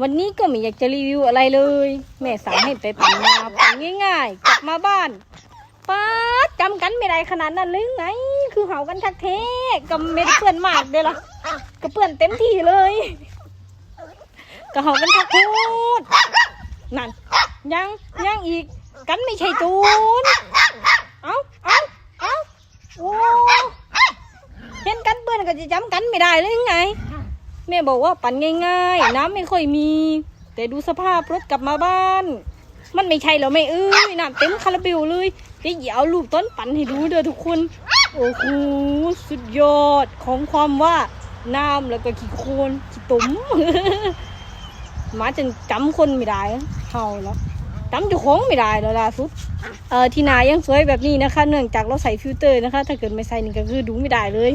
วันนี้ก็ไม่อยากจะรีวิวอะไรเลย แม่สั่งให้ไปปั่นนาปั่นง่ายๆ กลับมาบ้านป้าดจำกันไม่ได้ขนาดนั้นเลยไง คือเห่ากันทักเทก็ไม่ได้เพื่อนมากเด้ล่ะก็เพื่อนเต็มที่เลยก็เห่ากันทักพูดนั่นยังยังอีกกันไม่ใช่จูนเอาเอาเอาโอ้เห็นกันเปื้อนก็จะจำกันไม่ได้เลยไง แม่บอกว่าปั่นง่าย ๆ น้ำไม่ค่อยมี แต่ดูสภาพรถกลับมาบ้าน มันไม่ใช่หรอแม่เอ้ยน้ำเต็มคาราเบลเลยเดี๋ยวเอารูปต้นปั่นให้ดูเด้อทุกคน โอ้โหสุดยอดของความว่าน้ำแล้วก็ขี้โคลนขี้ตุ่มหมาจนจำคนไม่ได้เห่าแล้วจำจ้าของไม่ได้แล้วล่าสุดเออที่นายังสวยแบบนี้นะคะ เนื่องจากเราใส่ฟิลเตอร์นะคะ ถ้าเกิดไม่ใส่นี่ก็คือดูไม่ได้เลย